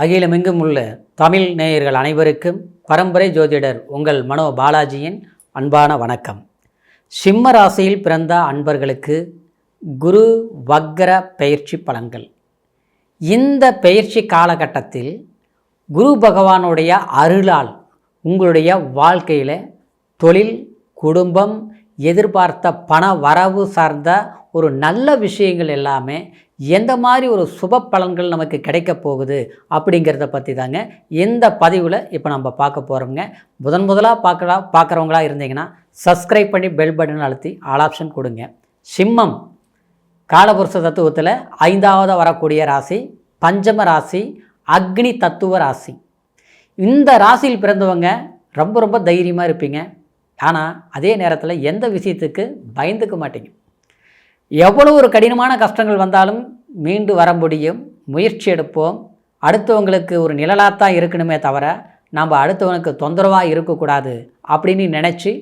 அகிலமெங்கும் உள்ள தமிழ் நேயர்கள் அனைவருக்கும் பரம்பரை ஜோதிடர் உங்கள் மனோ பாலாஜியின் அன்பான வணக்கம். சிம்ம ராசியில் பிறந்த அன்பர்களுக்கு குரு வக்ர பயிற்சி பலன்கள். இந்த பயிற்சி காலகட்டத்தில் குரு பகவானுடைய அருளால் உங்களுடைய வாழ்க்கையில் தொழில் குடும்பம் எதிர்பார்த்த பண வரவு சார்ந்த ஒரு நல்ல விஷயங்கள் எல்லாமே எந்த மாதிரி ஒரு சுப பலன்கள் நமக்கு கிடைக்க போகுது அப்படிங்கிறத பற்றி தாங்க இந்த பதிவில் இப்போ நம்ம பார்க்க போகிறோங்க முதன் முதலாக பார்க்கலாம் பார்க்குறவங்களா இருந்தீங்கன்னா சப்ஸ்கிரைப் பண்ணி பெல் பட்டன் அழுத்தி ஆல் ஆப்ஷன் கொடுங்க. சிம்மம் காலபுருஷ தத்துவத்தில் ஐந்தாவது வரக்கூடிய ராசி பஞ்சம ராசி அக்னி தத்துவ ராசி. இந்த ராசியில் பிறந்தவங்க ரொம்ப ரொம்ப தைரியமாக இருப்பீங்க. ஆனால் அதே நேரத்தில் எந்த விஷயத்துக்கு பயந்துக்க மாட்டீங்க. எவ்வளோ ஒரு கடினமான கஷ்டங்கள் வந்தாலும் மீண்டு வர முடியும். முயற்சி எடுப்போம். அடுத்தவங்களுக்கு ஒரு நிழலாகத்தான் இருக்கணுமே தவிர நம்ம அடுத்தவனுக்கு தொந்தரவாக இருக்கக்கூடாது அப்படின்னு நினச்சி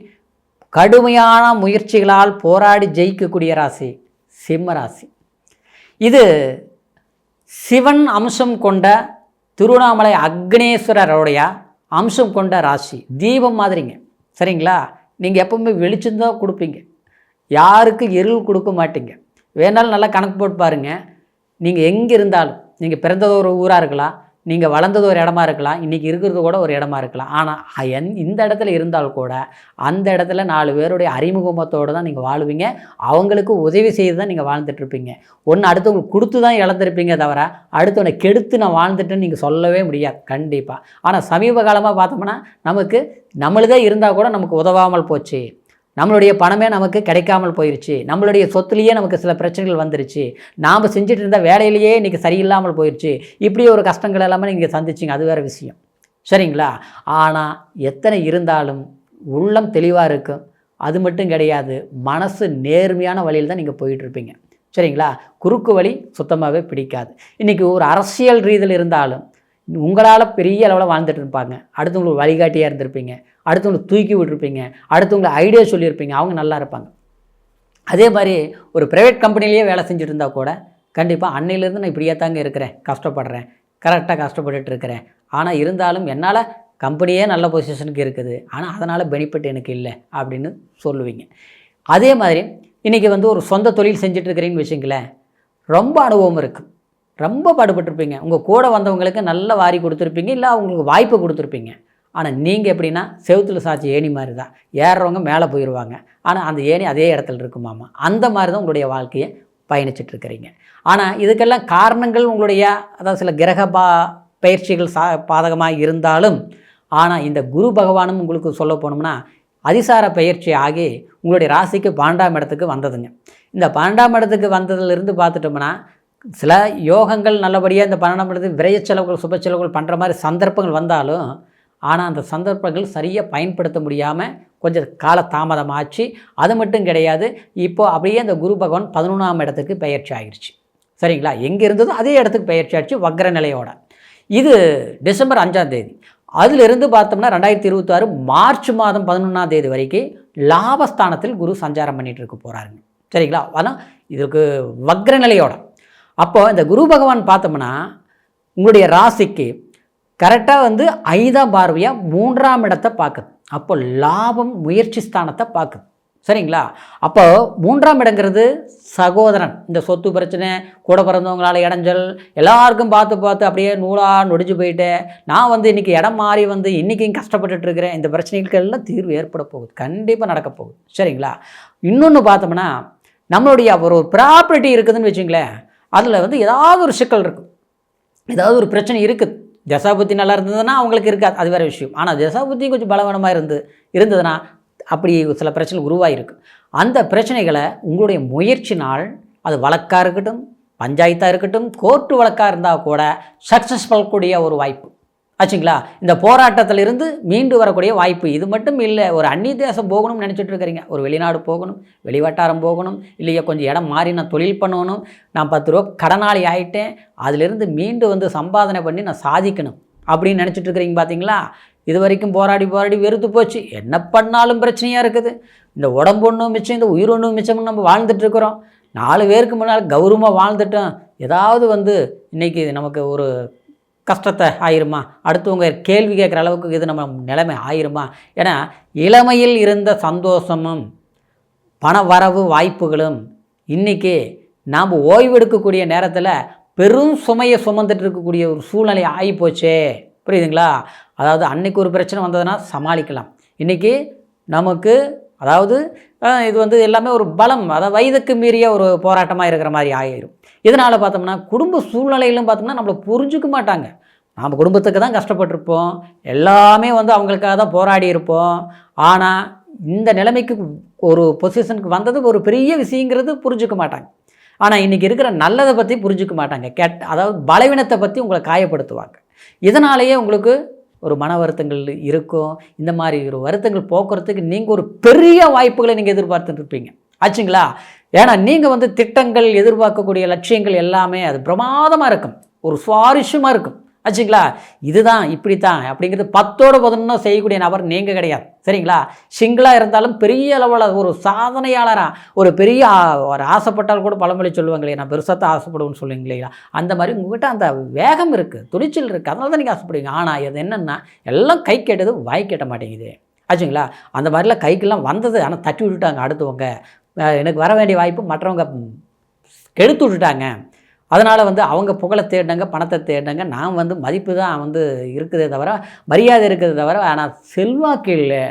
கடுமையான முயற்சிகளால் போராடி ஜெயிக்கக்கூடிய ராசி சிம்ம ராசி. இது சிவன் அம்சம் கொண்ட திருவண்ணாமலை அக்னேஸ்வரருடைய அம்சம் கொண்ட ராசி. தீபம் மாதிரிங்க. சரிங்களா? நீங்கள் எப்பவுமே வெளிச்சம்தான் கொடுப்பீங்க. யாருக்கு எருள் கொடுக்க மாட்டீங்க. வேணாலும் நல்லா கணக்கு போட்டு பாருங்கள் நீங்கள் எங்கே இருந்தாலும் நீங்கள் பிறந்தது ஒரு ஊராக இருக்கலாம் நீங்கள் வளர்ந்தது ஒரு இடமா இருக்கலாம் இன்றைக்கி இருக்கிறது கூட ஒரு இடமா இருக்கலாம். ஆனால் எந் இந்த இடத்துல இருந்தால் கூட அந்த இடத்துல நாலு பேருடைய அறிமுகமத்தோடு தான் நீங்கள் வாழ்வீங்க. அவங்களுக்கு உதவி செய்து தான் நீங்கள் வாழ்ந்துட்டுருப்பீங்க ஒன்று அடுத்தவங்களுக்கு கொடுத்து தான் இழந்திருப்பீங்க தவிர அடுத்தவனை கெடுத்து நான் வாழ்ந்துட்டேன்னு நீங்கள் சொல்லவே முடியாது. கண்டிப்பாக ஆனால் சமீப காலமாக பார்த்தோம்னா நமக்கு நம்மளுதே இருந்தால் கூட நமக்கு உதவாமல் போச்சு. நம்மளுடைய பணமே நமக்கு கிடைக்காமல் போயிடுச்சு நம்மளுடைய சொத்துலேயே நமக்கு சில பிரச்சனைகள் வந்துருச்சு. நாம் செஞ்சுட்டு இருந்த வேலையிலேயே இன்றைக்கி சரியில்லாமல் போயிடுச்சு இப்படி ஒரு கஷ்டங்கள் எல்லாமே நீங்கள் சந்திச்சிங்க. அது வேறு விஷயம். சரிங்களா? ஆனால் எத்தனை இருந்தாலும் உள்ளம் தெளிவாக இருக்கும் அது மட்டும் கிடையாது. மனசு நேர்மையான வழியில் தான் நீங்கள் போயிட்டுருப்பீங்க சரிங்களா? குறுக்கு வழி சுத்தமாகவே பிடிக்காது. இன்றைக்கி ஒரு அரசியல் ரீதியில் இருந்தாலும் உங்களால் பெரிய அளவில் வாழ்ந்துட்டு இருப்பாங்க. அடுத்தவங்களுக்கு வழிகாட்டியாக இருந்திருப்பீங்க. அடுத்தவங்களை தூக்கி விட்டுருப்பீங்க. அடுத்தவங்களை ஐடியா சொல்லியிருப்பீங்க. அவங்க நல்லா இருப்பாங்க. அதே மாதிரி ஒரு ப்ரைவேட் கம்பெனிலேயே வேலை செஞ்சுட்டு இருந்தால் கூட கண்டிப்பாக அன்னையிலேருந்து நான் இப்படியே தாங்க இருக்கிறேன். கஷ்டப்படுறேன். கரெக்டாக கஷ்டப்பட்டுட்டு இருக்கிறேன். ஆனால் இருந்தாலும் என்னால் கம்பெனியே நல்ல பொசிஷனுக்கு இருக்குது. ஆனால் அதனால் பெனிஃபிட் எனக்கு இல்லை அப்படின்னு சொல்லுவீங்க. அதே மாதிரி இன்றைக்கி வந்து ஒரு சொந்த தொழில் செஞ்சுட்டு இருக்கிறீங்கன்னு வச்சுங்களேன் ரொம்ப அனுபவம் இருக்குது ரொம்ப பாடுபட்டிருப்பீங்க. உங்கள் கூட வந்தவங்களுக்கு நல்ல வாரி கொடுத்துருப்பீங்க இல்லை அவங்களுக்கு வாய்ப்பு கொடுத்துருப்பீங்க. ஆனால் நீங்கள் எப்படின்னா செவுத்தில் சாட்சி ஏணி மாதிரி தான் ஏறுறவங்க மேலே போயிடுவாங்க ஆனால் அந்த ஏணி அதே இடத்துல இருக்குமாமா அந்த மாதிரி தான் உங்களுடைய வாழ்க்கையை பயணிச்சிட்ருக்கிறீங்க ஆனால் இதுக்கெல்லாம் காரணங்கள் உங்களுடைய அதாவது சில கிரக பா பயிற்சிகள் சா பாதகமாக இருந்தாலும் ஆனால் இந்த குரு பகவானும் உங்களுக்கு சொல்ல போனோம்னா அதிசார பயிற்சி ஆகி உங்களுடைய ராசிக்கு பன்னெண்டாம் இடத்துக்கு வந்ததுங்க. இந்த பன்னெண்டாம் இடத்துக்கு வந்ததுலேருந்து பார்த்துட்டோம்னா சில யோகங்கள் நல்லபடியாக இந்த பன்னெண்டாம் இடத்துக்கு விரைய செலவுகள் சுப செலவுகள் பண்ணுற மாதிரி சந்தர்ப்பங்கள் வந்தாலும் ஆனால் அந்த சந்தர்ப்பங்கள் சரியாக பயன்படுத்த முடியாமல் கொஞ்சம் கால தாமதமாச்சு. அது மட்டும் கிடையாது இப்போது அப்படியே அந்த குரு பகவான் பதினொன்றாம் இடத்துக்கு பயிற்சி ஆகிருச்சு. சரிங்களா? எங்கே இருந்ததோ அதே இடத்துக்கு பயிற்சி ஆகிடுச்சு வக்ர நிலையோட. இது டிசம்பர் அஞ்சாம் தேதி. அதிலிருந்து பார்த்தோம்னா ரெண்டாயிரத்தி இருபத்தாறு மார்ச் மாதம் பதினொன்றாம் தேதி வரைக்கும் லாபஸ்தானத்தில் குரு சஞ்சாரம் பண்ணிகிட்டு இருக்க போகிறாருங்க சரிங்களா? ஆனால் இதுக்கு வக்ர நிலையோட. அப்போது இந்த குரு பகவான் பார்த்தோம்னா உங்களுடைய ராசிக்கு கரெக்டாக வந்து ஐந்தாம் பார்வையாக மூன்றாம் இடத்தை பார்க்குது. அப்போ லாபம் முயற்சி ஸ்தானத்தை பார்க்குது. சரிங்களா? அப்போ மூன்றாம் இடங்கிறது சகோதரன். இந்த சொத்து பிரச்சனை கூட பிறந்தவங்களால் இடைஞ்சல் எல்லாருக்கும் பார்த்து பார்த்து அப்படியே நூலாக நொடிஞ்சு போயிட்டேன் நான் வந்து இன்றைக்கி இடம் மாறி வந்து இன்றைக்கும் கஷ்டப்பட்டுட்டு இருக்கிறேன். இந்த பிரச்சனைகளுக்கெல்லாம் தீர்வு ஏற்பட போகுது. கண்டிப்பாக நடக்க போகுது. சரிங்களா? இன்னொன்று பார்த்தோம்னா நம்மளுடைய ஒரு ப்ராப்பர்ட்டி இருக்குதுன்னு வச்சுங்களேன் அதில் வந்து ஏதாவது ஒரு சிக்கல் இருக்கும். ஏதாவது ஒரு பிரச்சனை இருக்குது தசாபுத்தி நல்லா இருந்ததுன்னா அவங்களுக்கு இருக்காது. அது வேறு விஷயம். ஆனால் தசாபுத்தி கொஞ்சம் பலவீனமாக இருந்து இருந்ததுன்னா அப்படி சில பிரச்சனை உருவாகிருக்கு அந்த பிரச்சனைகளை உங்களுடைய முயற்சினால் அது வழக்காக இருக்கட்டும் பஞ்சாயத்தாக இருக்கட்டும் கோர்ட்டு வழக்காக இருந்தால் கூட சக்ஸஸ் பண்ணக்கூடிய ஒரு வாய்ப்பு. ஆச்சுங்களா? இந்த போராட்டத்திலிருந்து மீண்டு வரக்கூடிய வாய்ப்பு இது மட்டும் இல்லை ஒரு அந்நிய தேசம் போகணும்னு நினச்சிட்டு இருக்கிறீங்க. ஒரு வெளிநாடு போகணும் வெளிவட்டாரம் போகணும் இல்லையா கொஞ்சம் இடம் மாறி நான் தொழில் பண்ணணும். நான் பத்து ரூபா கடனாளி ஆகிட்டேன் அதிலிருந்து மீண்டு வந்து சம்பாதனை பண்ணி நான் சாதிக்கணும் அப்படின்னு நினச்சிட்டு இருக்கிறீங்க பார்த்தீங்களா இது வரைக்கும் போராடி போராடி வெறுத்து போச்சு. என்ன பண்ணாலும் பிரச்சனையாக இருக்குது. இந்த உடம்பு ஒன்றும் மிச்சம் இந்த உயிர் ஒன்றும் மிச்சம்னு நம்ம வாழ்ந்துட்டுருக்குறோம் நாலு பேருக்கு முன்னால் கௌரவமாக வாழ்ந்துட்டோம். ஏதாவது வந்து இன்றைக்கி நமக்கு ஒரு கஷ்டத்தை ஆயிருமா? அடுத்தவங்க கேள்வி கேட்குற அளவுக்கு இது நம்ம நிலைமை ஆயிருமா? ஏன்னா இளமையில் இருந்த சந்தோஷமும் பண வரவு வாய்ப்புகளும் இன்றைக்கி நாம் ஓய்வெடுக்கக்கூடிய நேரத்தில் பெரும் சுமையை சுமந்துட்டு இருக்கக்கூடிய ஒரு சூழ்நிலை ஆகிப்போச்சே. புரியுதுங்களா? அதாவது அன்னைக்கு ஒரு பிரச்சனை வந்ததுன்னா சமாளிக்கலாம். இன்றைக்கி நமக்கு அதாவது இது வந்து எல்லாமே ஒரு பலம் அதாவது வயதுக்கு மீறிய ஒரு போராட்டமாக இருக்கிற மாதிரி ஆயிரும். இதனால் பார்த்தோம்னா குடும்ப சூழ்நிலையிலும் பார்த்தோம்னா நம்மளை புரிஞ்சுக்க மாட்டாங்க. நாம் குடும்பத்துக்கு தான் கஷ்டப்பட்டிருப்போம். எல்லாமே வந்து அவங்களுக்காக தான் போராடி இருப்போம். ஆனால் இந்த நிலைமைக்கு ஒரு பொசிஷனுக்கு வந்தது ஒரு பெரிய விஷயங்கிறது புரிஞ்சுக்க மாட்டாங்க. ஆனால் இன்றைக்கி இருக்கிற நல்லதை பற்றி புரிஞ்சுக்க மாட்டாங்க. கெட் அதாவது பலவீனத்தை பற்றி உங்களை காயப்படுத்துவாங்க. இதனாலேயே உங்களுக்கு ஒரு மன வருத்தங்கள் இருக்கும். இந்த மாதிரி ஒரு வருத்தங்கள் போக்குறதுக்கு நீங்கள் ஒரு பெரிய வாய்ப்புகளை நீங்கள் எதிர்பார்த்துட்டு இருப்பீங்க. ஆச்சுங்களா? ஏன்னா நீங்கள் வந்து திட்டங்கள் எதிர்பார்க்கக்கூடிய லட்சியங்கள் எல்லாமே அது பிரமாதமாக இருக்கும். ஒரு சுவாரஸ்யமாக இருக்கும். ஆச்சுங்களா? இதுதான் இப்படி தான் அப்படிங்கிறது பத்தோடு பதினொன்னா செய்யக்கூடிய நபர் நீங்கள் கிடையாது. சரிங்களா? சிங்கிளாக இருந்தாலும் பெரிய அளவில் ஒரு சாதனையாளராக ஒரு பெரிய ஒரு ஆசைப்பட்டால் கூட பழமொழி சொல்லுவாங்களே நான் பெருசாக ஆசைப்படுவேன்னு சொல்லுவீங்க இல்லையா? அந்த மாதிரி உங்ககிட்ட அந்த வேகம் இருக்குது துணிச்சல் இருக்குது அதனால தான் நீங்கள் ஆசைப்படுவீங்க. ஆனால் இது என்னென்னா எல்லாம் கை கேட்டது வாய் கேட்ட மாட்டேங்குது. ஆச்சுங்களா? அந்த மாதிரிலாம் கைக்கெல்லாம் வந்தது ஆனால் தட்டி விட்டுட்டாங்க அடுத்தவங்க. எனக்கு வர வேண்டிய வாய்ப்பு மற்றவங்க கெடுத்து விட்டுட்டாங்க. அதனால் வந்து அவங்க புகழை தேடினாங்க பணத்தை தேடினாங்க. நான் வந்து மதிப்பு தான் வந்து இருக்குதே தவிர மரியாதை இருக்கிறதே தவிர ஆனால் செல்வாக்கு இல்லை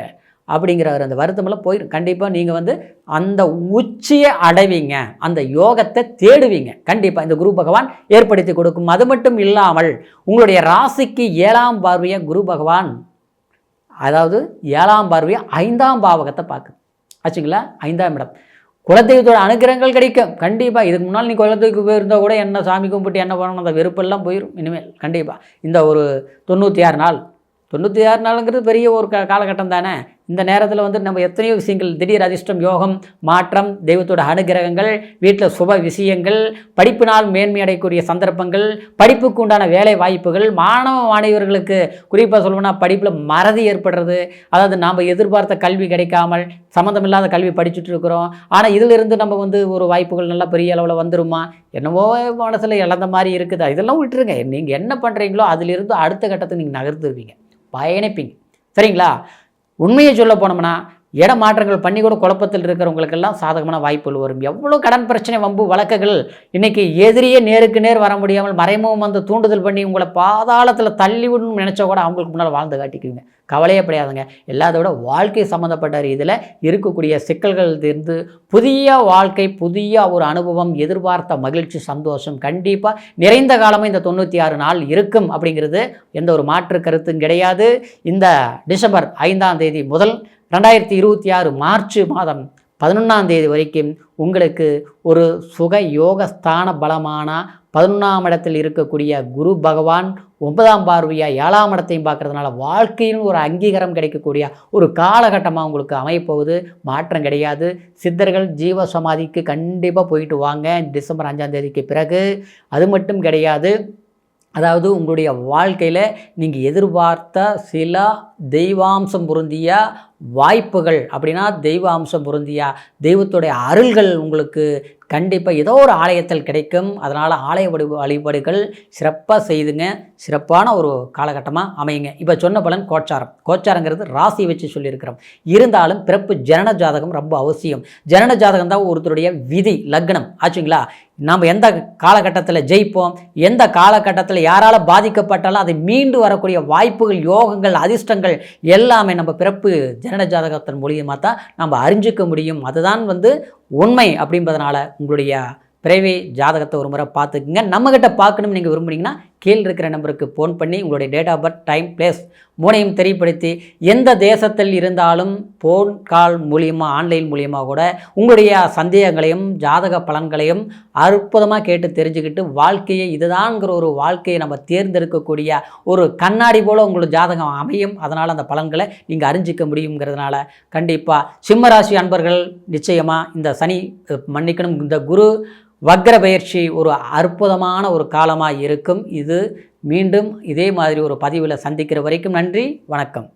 அப்படிங்கிற அந்த வருத்தமெல்லாம் போயிடும் கண்டிப்பாக நீங்கள் வந்து அந்த உச்சியை அடைவீங்க. அந்த யோகத்தை தேடுவீங்க. கண்டிப்பாக இந்த குரு பகவான் ஏற்படுத்தி கொடுக்கும். அது மட்டும் இல்லாமல் உங்களுடைய ராசிக்கு ஏழாம் பார்வையை குரு பகவான் அதாவது ஏழாம் பார்வையை ஐந்தாம் பாவகத்தை பார்க்குது. ஆச்சுங்களா? ஐந்தாம் இடம். குலதெய்வத்தோட அனுகிரகங்கள் கிடைக்கும். கண்டிப்பாக இதுக்கு முன்னால் நீ குலதெய்வத்துக்கு போயிருந்தால் கூட என்ன சாமி கும்பிட்டு என்ன பண்ணணும் அந்த வெறுப்பெல்லாம் போயிடும் இனிமேல். கண்டிப்பாக இந்த ஒரு தொண்ணூற்றி ஆறு நாள். தொண்ணூற்றி ஆறு நாளுங்கிறது பெரிய ஒரு க காலகட்டம் தானே. இந்த நேரத்தில் வந்து நம்ம எத்தனையோ விஷயங்கள் திடீர் அதிர்ஷ்டம் யோகம் மாற்றம் தெய்வத்தோட அனுகிரகங்கள் வீட்டில் சுப விஷயங்கள் படிப்பினால் மேன்மை அடையக்கூடிய சந்தர்ப்பங்கள் படிப்புக்கு உண்டான வேலை வாய்ப்புகள் மாணவ மாணவர்களுக்கு குறிப்பாக சொல்லணும்னா படிப்பில் மறதி ஏற்படுறது அதாவது நாம் எதிர்பார்த்த கல்வி கிடைக்காமல் சம்மந்தமில்லாத கல்வி படிச்சுட்டு இருக்கிறோம் ஆனால் இதிலிருந்து நம்ம வந்து ஒரு வாய்ப்புகள் நல்லா பெரிய அளவில் வந்துருமா? என்னவோ மனசில் இழந்த மாதிரி இருக்குதா. இதெல்லாம் விட்டுருங்க. நீங்கள் என்ன பண்ணுறீங்களோ அதிலிருந்து அடுத்த கட்டத்தை நீங்கள் நகர்த்துருவீங்க. பயணிப்பீங்க. சரிங்களா? உண்மையை சொல்ல போனோம்னா இட மாற்றங்கள் பண்ணி கூட குழப்பத்தில் இருக்கிறவங்களுக்கெல்லாம் சாதகமான வாய்ப்புகள் வரும். எவ்வளோ கடன் பிரச்சனை வம்பு வழக்குகள். இன்றைக்கி எதிரியே நேருக்கு நேர் வர முடியாமல் மறைமுகம் வந்து தூண்டுதல் பண்ணி உங்களை பாதாளத்தில் தள்ளிவிடணும்னு நினச்சா கூட அவங்களுக்கு முன்னால் வாழ்ந்து காட்டிக்குவீங்க. கவலையே கிடையாதுங்க எல்லாத்தோட விட வாழ்க்கை சம்மந்தப்பட்ட ரீதியில் இருக்கக்கூடிய சிக்கல்கள் இருந்து புதிய வாழ்க்கை புதிய ஒரு அனுபவம் எதிர்பார்த்த மகிழ்ச்சி சந்தோஷம் கண்டிப்பாக நிறைந்த காலமும் இந்த தொண்ணூற்றி ஆறு நாள் இருக்கும் அப்படிங்கிறது எந்த ஒரு மாற்று கருத்தும் கிடையாது. இந்த டிசம்பர் ஐந்தாம் தேதி முதல் ரெண்டாயிரத்தி இருபத்தி ஆறு மார்ச் மாதம் பதினொன்றாம் தேதி வரைக்கும் உங்களுக்கு ஒரு சுக யோகஸ்தான பலமான பதினொன்றாம் இடத்தில் இருக்கக்கூடிய குரு பகவான் ஒன்பதாம் பார்வையாக ஏழாம் இடத்தையும் பார்க்கறதுனால வாழ்க்கையின் ஒரு அங்கீகாரம் கிடைக்கக்கூடிய ஒரு காலகட்டமாக உங்களுக்கு அமையப்போகுது. மாற்றம் கிடையாது. சித்தர்கள் ஜீவ சமாதிக்கு கண்டிப்பாக போயிட்டு வாங்க. டிசம்பர் அஞ்சாம் தேதிக்கு பிறகு அது மட்டும் கிடையாது. அதாவது உங்களுடைய வாழ்க்கையில் நீங்கள் எதிர்பார்த்த சில தெய்வாம்சம் பொருந்திய வாய்ப்புகள் அப்படின்னா தெய்வ அம்சம் பொருந்தியா? தெய்வத்துடைய அருள்கள் உங்களுக்கு கண்டிப்பாக ஏதோ ஒரு ஆலயத்தில் கிடைக்கும். அதனால் ஆலய வழி வழிபாடுகள் சிறப்பாக செய்துங்க. சிறப்பான ஒரு காலகட்டமாக அமையுங்க. இப்போ சொன்ன பலன் கோச்சாரம். கோச்சாரங்கிறது ராசி வச்சு சொல்லியிருக்கிறோம். இருந்தாலும் பிறப்பு ஜனன ஜாதகம் ரொம்ப அவசியம். ஜனன ஜாதகம் தான் ஒருத்தருடைய விதி லக்னம். ஆச்சுங்களா? நாம் எந்த காலகட்டத்தில் ஜெயிப்போம்? எந்த காலகட்டத்தில் யாரால் பாதிக்கப்பட்டாலும் அதை மீண்டு வரக்கூடிய வாய்ப்புகள் யோகங்கள் அதிர்ஷ்டங்கள் எல்லாமே நம்ம பிறப்பு ஜனன ஜாதகத்தின் மூலியமாக தான் நம்ம அறிஞ்சிக்க முடியும். அதுதான் வந்து உண்மை அப்படின்றதுனால உங்களுடைய பிறவி ஜாதகத்தை ஒரு முறை பார்த்துக்குங்க. நம்மக்கிட்ட பார்க்கணும்னு நீங்கள் விரும்புனீங்கன்னா கீழ் இருக்கிற நம்பருக்கு ஃபோன் பண்ணி உங்களுடைய date of birth time place மூனையும் தெரியப்படுத்தி எந்த தேசத்தில் இருந்தாலும் ஃபோன் கால் மூலியமாக ஆன்லைன் மூலியமாக கூட உங்களுடைய சந்தேகங்களையும் ஜாதக பலன்களையும் அற்புதமாக கேட்டு தெரிஞ்சுக்கிட்டு வாழ்க்கையை இதுதான்ங்கிற ஒரு வாழ்க்கையை நம்ம தேர்ந்தெடுக்கக்கூடிய ஒரு கண்ணாடி போல் உங்களுக்கு ஜாதகம் அமையும். அதனால் அந்த பலன்களை நீங்கள் அறிஞ்சிக்க முடியுங்கிறதுனால கண்டிப்பாக சிம்மராசி அன்பர்கள் நிச்சயமாக இந்த சனி மன்னிக்கணும். இந்த குரு வக்ர பயிற்சி ஒரு அற்புதமான ஒரு காலமாக இருக்கும். இது மீண்டும் இதே மாதிரி ஒரு பதிவில் சந்திக்கிற வரைக்கும் நன்றி வணக்கம்.